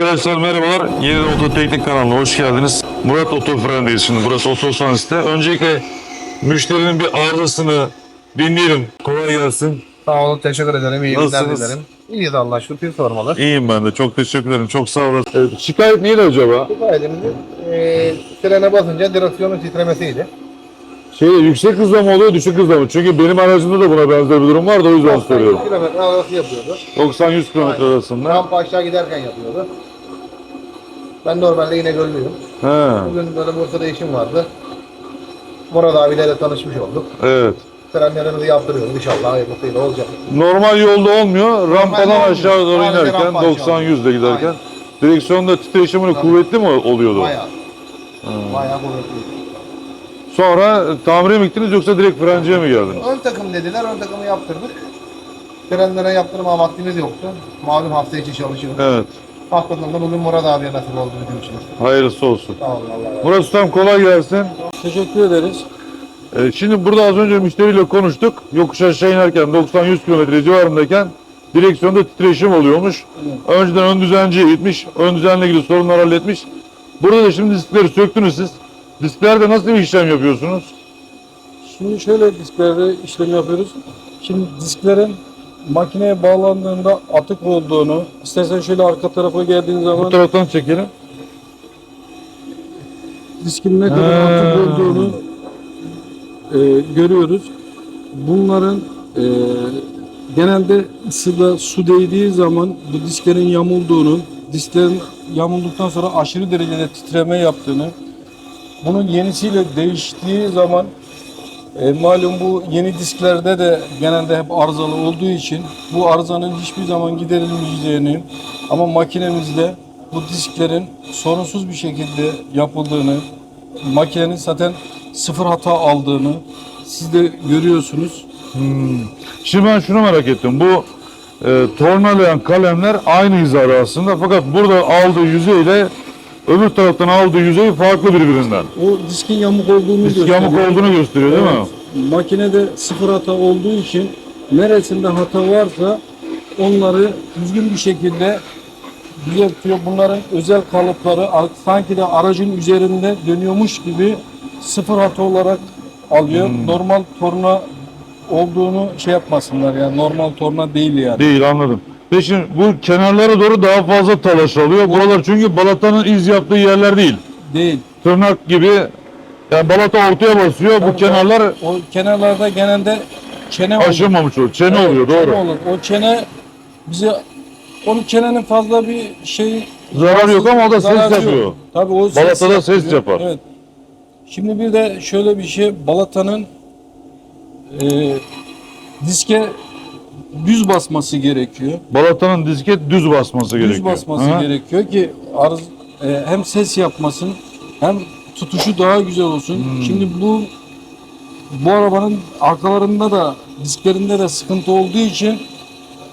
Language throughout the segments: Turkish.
Arkadaşlar merhabalar. Yeni Oto Teknik kanalına hoş geldiniz. Murat Oto Fren'deyiz şimdi. Burası Otosaniste. Öncelikle müşterinin bir arızasını dinleyelim. Kolay gelsin. Sağ olun, teşekkür ederim. İyi günler Nasılsınız? dilerim. İyiyiz Allah şükür, sormalı. İyiyim ben de. Çok teşekkür ederim. Çok sağ olasın. Evet, şikayet neydi acaba? Kaydımızın e, frene basınca direksiyonun titremesiydi. Şey, yüksek hızla mı oluyor, düşük hızla mı? Çünkü benim aracımda da buna benzer bir durum var da o yüzden soruyorum. kilometre arası yapıyordu. 90-100 km arasında. Rampa aşağı giderken yapıyordu. Ben normalde yine göllüyüm. He, Bugün böyle Bursa'da işim vardı. Murat abiyle de tanışmış olduk. evet. Frenlerimizi yaptırıyoruz inşallah hayırlısıyla olacak. Normal yolda olmuyor. Rampadan olmuyor. aşağı doğru Sadece inerken, rampa aşağı. 90-100'de giderken. Aynen. Direksiyonda titreşimini Tabii. kuvvetli mi oluyordu? Bayağı. Bayağı kuvvetli. Sonra tamire mi gittiniz yoksa direkt frenciye mi geldiniz? Ön takım dediler, ön takımı yaptırdık. Frenlere yaptırma vaktimiz yoktu. Malum hafta içi çalışıyoruz. Evet. Hakikaten de bugün Murat abiye nasip oldu bizim için. Hayırlısı olsun. Sağ olun Allah razı olsun. Murat Ustam kolay gelsin. Teşekkür ederiz. Ee, şimdi burada az önce müşteriyle konuştuk. Yokuş aşağı inerken 90-100 km civarındayken direksiyonda titreşim oluyormuş. Önceden ön düzenciye gitmiş. Ön düzenle ilgili sorunlar halletmiş. Burada da şimdi diskleri söktünüz siz. Disklerde nasıl bir işlem yapıyorsunuz? Şimdi şöyle disklerde işlem yapıyoruz. Şimdi disklerin makineye bağlandığında atık olduğunu, istersen şöyle arka tarafa geldiğin Bu zaman taraftan çekelim. diskin ne kadar Ha. atık olduğunu e, görüyoruz. Bunların e, genelde ısıda su değdiği zaman bu disklerin yamulduğunu, disklerin yamulduktan sonra aşırı derecede titreme yaptığını, bunun yenisiyle değiştiği zaman e, malum bu yeni disklerde de genelde hep arızalı olduğu için bu arızanın hiçbir zaman giderilmeyeceğini ama makinemizde bu disklerin sorunsuz bir şekilde yapıldığını, makinenin zaten sıfır hata aldığını siz de görüyorsunuz. Şimdi ben şunu merak ettim. Bu e, tornalayan kalemler aynı hizada aslında fakat burada aldığı yüzeyle öbür taraftan aldığı yüzey farklı birbirinden. O diskin yamuk olduğunu Disk gösteriyor. yamuk olduğunu gösteriyor değil mi? Makinede sıfır hata olduğu için neresinde hata varsa onları düzgün bir şekilde düzeltiyor. Bunların özel kalıpları ar- sanki de aracın üzerinde dönüyormuş gibi sıfır hata olarak alıyor. Hmm. Normal torna olduğunu şey yapmasınlar yani normal torna değil yani. Değil anladım. Peki bu kenarlara doğru daha fazla talaş alıyor. Buralar çünkü balatanın iz yaptığı yerler değil. Değil. Tırnak gibi yani balata ortaya basıyor. Bu Tabii, kenarlar O kenarlarda genelde çene olur. aşınmamış oluyor. Çene Evet, oluyor çene doğru. olur. O çene bize onun çenenin fazla bir şey Zarar yok ama o da ses zararı yok. yapıyor. Tabii o ses Balatada ses yapıyor. yapar. Evet. Şimdi bir de şöyle bir şey balatanın e, diske düz basması gerekiyor. Balatanın disket düz basması gerekiyor. Düz basması Aha. gerekiyor ki arız e, hem ses yapmasın hem tutuşu daha güzel olsun. Hmm. Şimdi bu bu arabanın arkalarında da disklerinde de sıkıntı olduğu için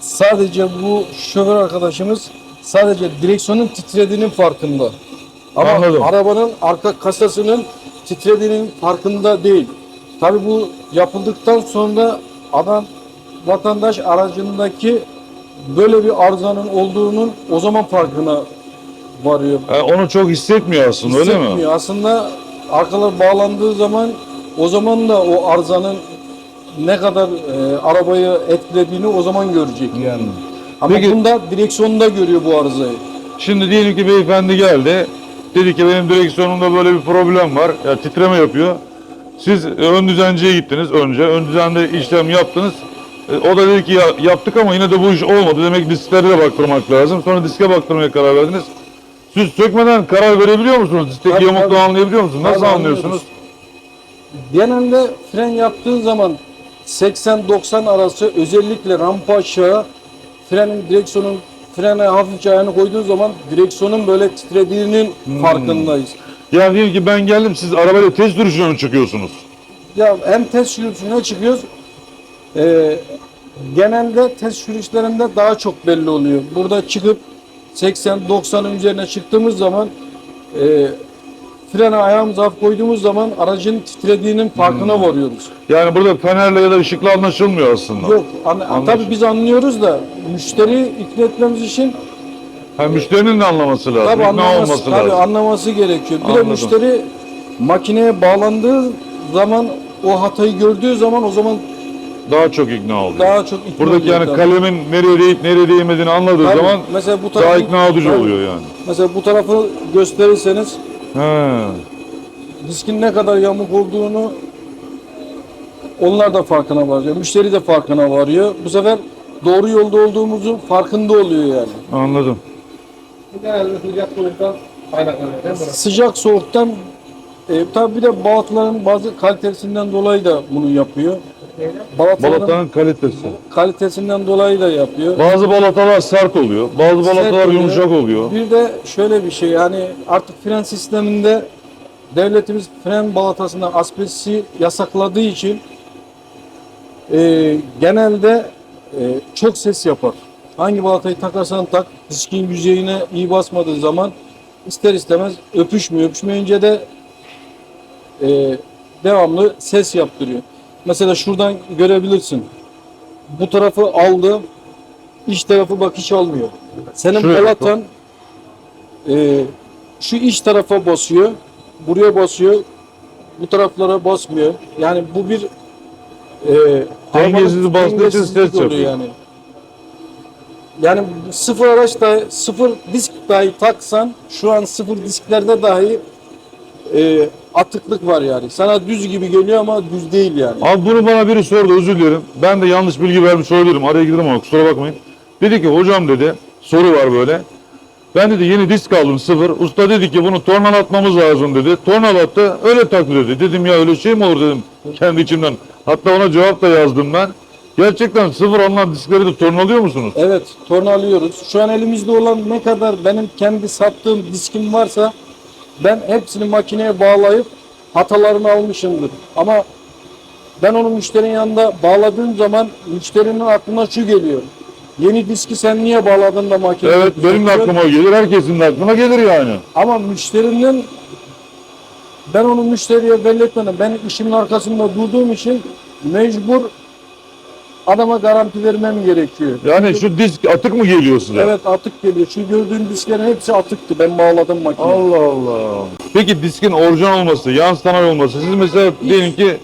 sadece bu şoför arkadaşımız sadece direksiyonun titrediğinin farkında. Ama Anladım. arabanın arka kasasının titrediğinin farkında değil. Tabii bu yapıldıktan sonra adam vatandaş aracındaki böyle bir arızanın olduğunun o zaman farkına varıyor. E, onu çok hissetmiyor aslında öyle mi? Hissetmiyor. Aslında arkalar bağlandığı zaman o zaman da o arızanın ne kadar e, arabayı etkilediğini o zaman görecek yani. Ama Peki- bunda direksiyonda görüyor bu arızayı. Şimdi diyelim ki beyefendi geldi. Dedi ki benim direksiyonumda böyle bir problem var. Ya titreme yapıyor. Siz ön düzenciye gittiniz önce. Ön düzende işlem yaptınız. E, O da dedi ki ya yaptık ama yine de bu iş olmadı. Demek disklere de baktırmak lazım. Sonra diske baktırmaya karar verdiniz. Siz sökmeden karar verebiliyor musunuz? Diskteki Tabii, yamukluğu anlayabiliyor musunuz? Nasıl Tabii, anlıyorsunuz? Genelde fren yaptığın zaman 80-90 arası özellikle rampa aşağı frenin direksiyonun frene hafifçe ayağını koyduğun zaman direksiyonun böyle titrediğinin Hmm. farkındayız. Yani diyelim ki ben geldim siz arabayla test sürüşüne mi çıkıyorsunuz? Ya hem test sürüşüne çıkıyoruz. Ee, genelde test sürüşlerinde daha çok belli oluyor. Burada çıkıp 80-90'ın üzerine çıktığımız zaman e, frene ayağımızı hafif koyduğumuz zaman aracın titrediğinin farkına varıyoruz. Yani burada fenerle ya da ışıkla anlaşılmıyor aslında. Yok, an- Anlaşıldı. tabii biz anlıyoruz da müşteriyi ikna etmemiz için Ha, müşterinin de anlaması lazım. Tabii ikna anlaması, olması tabii lazım. anlaması gerekiyor. Bir Anladım. de müşteri makineye bağlandığı zaman o hatayı gördüğü zaman o zaman Daha çok ikna oluyor. daha çok ikna Buradaki yani tabii. kalemin nereye değip nereye değmediğini anladığı Tabii. zaman mesela bu daha tarafı, ikna edici tabii. oluyor yani. Mesela bu tarafı gösterirseniz He. diskin ne kadar yamuk olduğunu onlar da farkına varıyor. Müşteri de farkına varıyor. Bu sefer doğru yolda olduğumuzun farkında oluyor yani. Anladım. Genelde sıcak soğuktan kaynaklanıyor değil mi? Sıcak soğuktan e, tabi bir de balatların bazı kalitesinden dolayı da bunu yapıyor. Balatların Balatanın kalitesi. kalitesinden dolayı da yapıyor. Bazı balatalar sert oluyor. Bazı Sert balatalar oluyor. yumuşak oluyor. Bir de şöyle bir şey yani artık fren sisteminde devletimiz fren balatasında asbesti yasakladığı için e, genelde e, çok ses yapar. Hangi balatayı takarsan tak diskin yüzeyine iyi basmadığı zaman ister istemez öpüşmüyor. Öpüşmeyince de e, devamlı ses yaptırıyor. Mesela şuradan görebilirsin. Bu tarafı aldı. iç tarafı bak hiç almıyor. Senin Şuraya bak. balatan e, şu iç tarafa basıyor. Buraya basıyor. Bu taraflara basmıyor. Yani bu bir e, Dengesiz arabanın bastığı için dengesizlik ses oluyor yapıyor. Yani. Yani sıfır araç dahi, sıfır disk dahi taksan şu an sıfır disklerde dahi e, atıklık var yani. Sana düz gibi geliyor ama düz değil yani. Abi bunu bana biri sordu özür dilerim. Ben de yanlış bilgi vermiş olabilirim. Araya girdim ama kusura bakmayın. Dedi ki hocam dedi soru var böyle. Ben dedi yeni disk aldım sıfır. Usta dedi ki bunu tornalatmamız lazım dedi. Tornalattı öyle taktı dedi. Dedim ya öyle şey mi olur dedim kendi içimden. Hatta ona cevap da yazdım ben. Gerçekten sıfır alınan diskleri de tornalıyor musunuz? Evet, torna alıyoruz. Şu an elimizde olan ne kadar benim kendi sattığım diskim varsa ben hepsini makineye bağlayıp hatalarını almışımdır. Ama ben onu müşterinin yanında bağladığım zaman müşterinin aklına şu geliyor. Yeni diski sen niye bağladın da makineye Evet benim de aklıma gelir. Herkesin de aklına gelir yani. Ama müşterinin ben onu müşteriye belli etmedim. Ben işimin arkasında durduğum için mecbur adama garanti vermem gerekiyor. Yani şu disk atık mı geliyor size? Evet atık geliyor. Şu gördüğün disklerin hepsi atıktı. Ben bağladım makineyi. Allah Allah. Peki diskin orijinal olması, yan sanayi olması. Siz mesela diyelim ki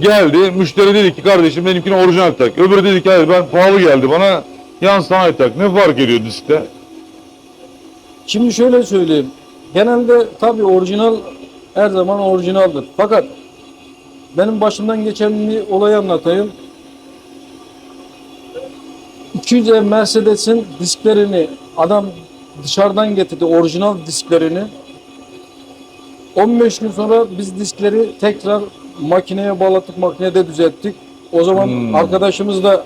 geldi, müşteri dedi ki kardeşim benimkini orijinal tak. Öbürü dedi ki hayır ben pahalı geldi bana yan sanayi tak. Ne fark ediyor diskte? Şimdi şöyle söyleyeyim. Genelde tabii orijinal her zaman orijinaldir. Fakat benim başımdan geçen bir olayı anlatayım. 200 ev Mercedes'in disklerini adam dışarıdan getirdi orijinal disklerini. 15 gün sonra biz diskleri tekrar makineye bağlattık, makinede düzelttik. O zaman Hmm. arkadaşımız da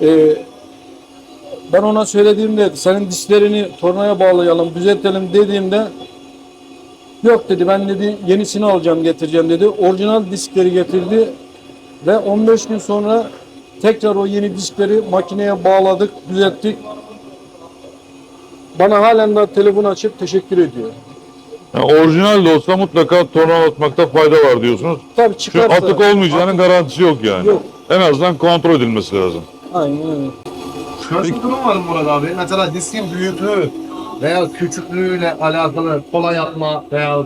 e, ben ona söylediğimde senin disklerini tornaya bağlayalım, düzeltelim dediğimde yok dedi ben dedi yenisini alacağım getireceğim dedi. Orijinal diskleri getirdi ve 15 gün sonra tekrar o yeni diskleri makineye bağladık, düzelttik. Bana halen daha telefon açıp teşekkür ediyor. Yani orijinal de olsa mutlaka tornalatmakta fayda var diyorsunuz. Tabii Çünkü çıkarsa atık olmayacağının garantisi yok yani. Yok. En azından kontrol edilmesi lazım. Aynen öyle. Şöyle bir durum var burada abi. Mesela diskin büyüklüğü veya küçüklüğüyle alakalı kolay yapma veya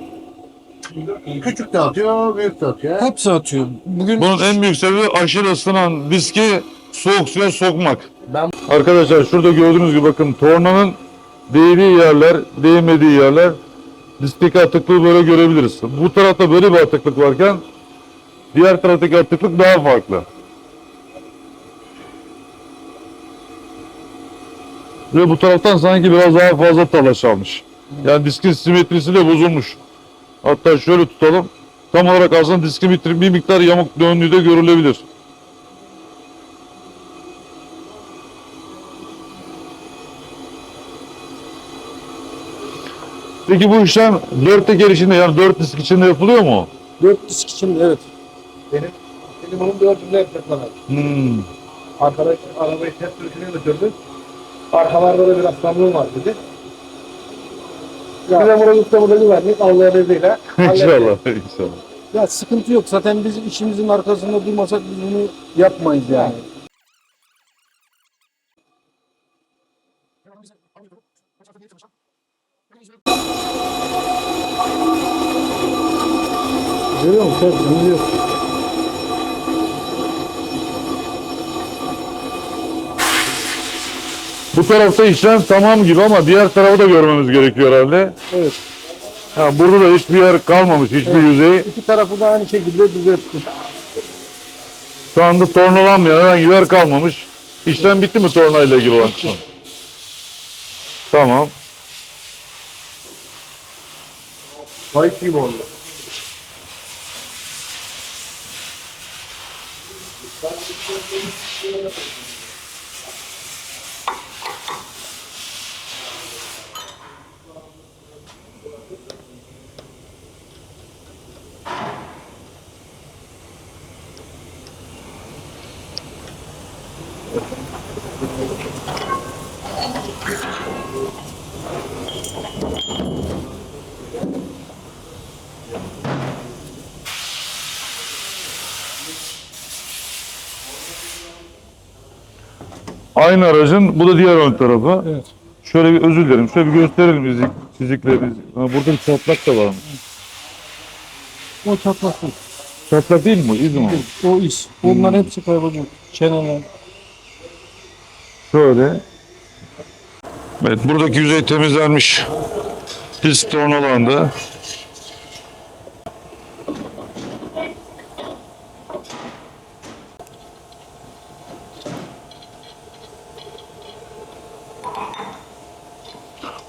küçük de atıyor, büyük de atıyor. Hepsi atıyor. Bugün Bunun en büyük sebebi aşırı ısınan diski soğuk suya sokmak. Ben Arkadaşlar şurada gördüğünüz gibi bakın tornanın değdiği yerler, değmediği yerler diskteki atıklığı böyle görebiliriz. Bu tarafta böyle bir atıklık varken diğer taraftaki atıklık daha farklı. Ve bu taraftan sanki biraz daha fazla talaş almış. Yani diskin simetrisi de bozulmuş. Hatta şöyle tutalım. Tam olarak aslında diskin bir, miktar yamuk döndüğü de görülebilir. Peki bu işlem dört teker içinde yani dört disk içinde yapılıyor mu? 4 disk için evet. benim benim onun dördünde yapacaklar. Hmm. Arkadaş arabayı test sürüşüne götürdü. Arkalarda da biraz kamyon var dedi. Ya. Bir de burada ustamıza güvenlik Allah'ın izniyle. İnşallah, inşallah. Ya sıkıntı yok. Zaten biz işimizin arkasında durmasak biz bunu yapmayız yani. Görüyor musun? Tertemiz yok. Bu tarafta işlem tamam gibi ama diğer tarafı da görmemiz gerekiyor herhalde. Evet. Ha, burada da hiçbir yer kalmamış, hiçbir yüzey. İki tarafı da aynı şekilde düzelttim. Şu anda tornalanmayan herhangi bir yer kalmamış. İşlem bitti mi tornayla ilgili olan kısım? Tamam. Kayıt gibi oldu. Aynı aracın, bu da diğer ön tarafı. Evet. Şöyle bir özür dilerim. Şöyle bir gösterelim. Biz. Ha, burada bir çatlak da varmış. O çatlasın. Çatlak değil mi? İz mi? o? O iş. Bunların hepsi kaybolacak. Çeneler. Şöyle. Evet, buradaki yüzey temizlenmiş. Disk tornalandı.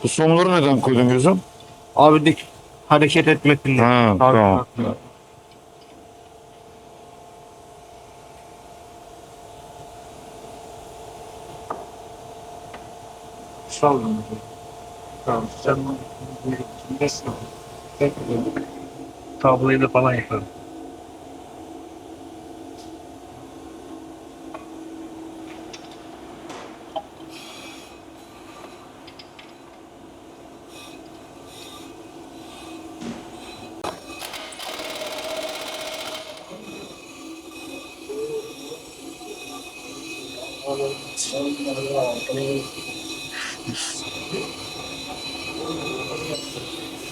Bu somuları neden koydun gözüm? Abi dik hareket etmesin. Ha, tamam. Sağ olun. Tamam. Sen? Tabloyu da falan yaparım.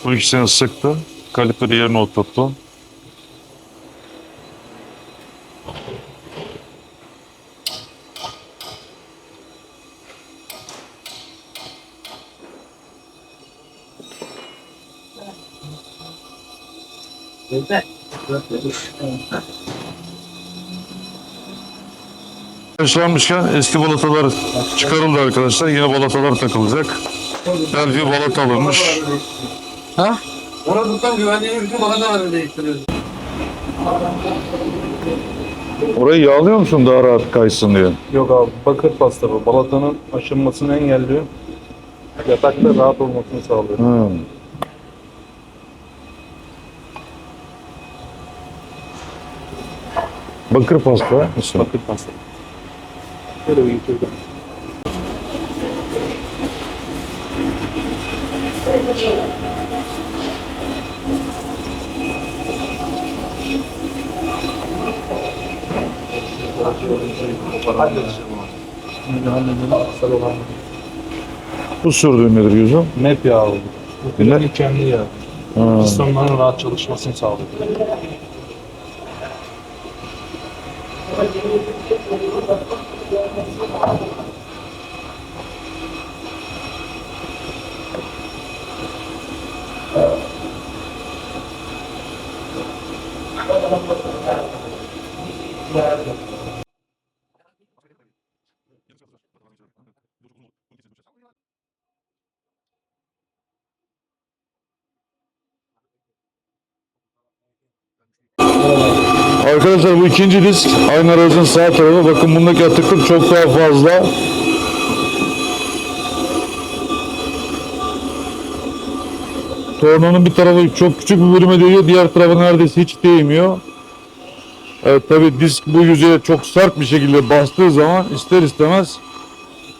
Bu ikisini sıktı. Kaliperi yerine oturttu. Yaşlanmışken eski balatalar çıkarıldı arkadaşlar. Yine balatalar takılacak. Belki balata alınmış. Ha? Oradan güvenliği bütün da değiştiriyoruz. Orayı yağlıyor musun daha rahat kaysın diye? Yok abi. Bakır pasta bu. Balatanın aşınmasını engelliyor. Yatakta rahat olmasını sağlıyor. Ha. Bakır pasta. Bakır pasta. Halledelim. Kısa olan. Bu sürdüğün nedir yüzüm? Net yağ oldu. Bu Ne? klibin kendi yağı. Ha. Rahat çalışmasını sağlıyor. Arkadaşlar bu ikinci disk aynı aracın sağ tarafı. Bakın bundaki atıklık çok daha fazla. Tornanın bir tarafı çok küçük bir bölüme değiyor. Diğer tarafı neredeyse hiç değmiyor. Evet tabi disk bu yüzeye çok sert bir şekilde bastığı zaman ister istemez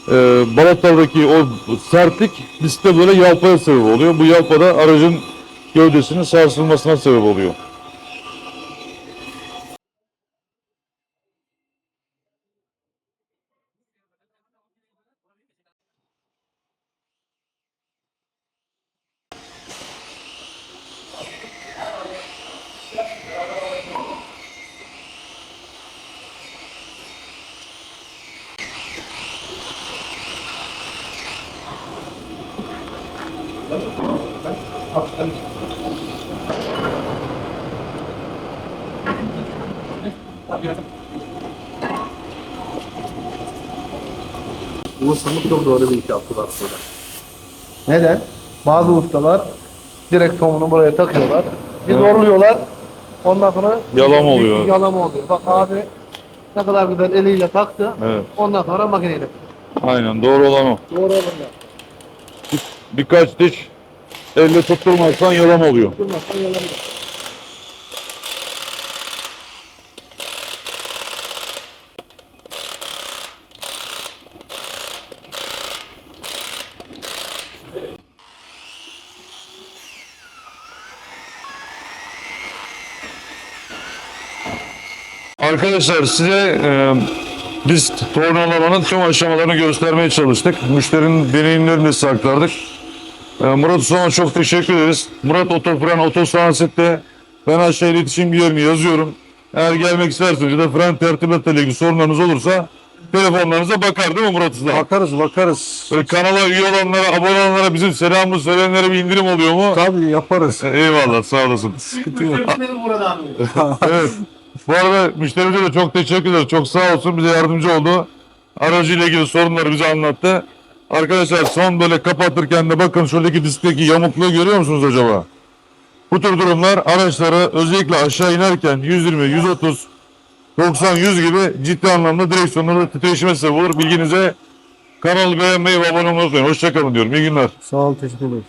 e, balatadaki o sertlik diskte böyle yalpaya sebep oluyor. Bu yalpa da aracın gövdesinin sarsılmasına sebep oluyor. Bu ustalık çok doğru bir iş yaptılar burada. Neden? Bazı ustalar direkt tomunu buraya takıyorlar. Bir Evet. zorluyorlar. Ondan sonra Yalama oluyor. Yalama oluyor. Bak abi ne kadar güzel eliyle taktı. Evet. Ondan sonra makineyle. Aynen doğru olan o. Doğru olunca. Birkaç diş elle tutturmazsan yalama oluyor. Durmazsan yalama. Arkadaşlar size e, biz tornalamanın tüm aşamalarını göstermeye çalıştık. Müşterinin deneyimlerini de saklardık. E, Murat Usta'ma çok teşekkür ederiz. Murat Otofren Otosanset'te ben aşağı iletişim yerini yazıyorum. Eğer gelmek isterseniz ya da fren tertibatla ilgili sorunlarınız olursa telefonlarınıza bakar değil mi Murat Usta? Bakarız bakarız. Böyle kanala üye olanlara, abone olanlara bizim selamımız söyleyenlere bir indirim oluyor mu? Tabii yaparız. Eyvallah sağ olasın. Görüşmedim burada abi. evet. Bu arada müşterimize de çok teşekkür ederiz. Çok sağ olsun bize yardımcı oldu. Aracıyla ilgili sorunları bize anlattı. Arkadaşlar son böyle kapatırken de bakın şuradaki diskteki yamukluğu görüyor musunuz acaba? Bu tür durumlar araçları özellikle aşağı inerken 120, 130, 90, 100 gibi ciddi anlamda direksiyonlarda titreşime sebep olur. Bilginize kanalı beğenmeyi ve abone olmayı unutmayın. Hoşçakalın diyorum. İyi günler. Sağ ol teşekkür ederim.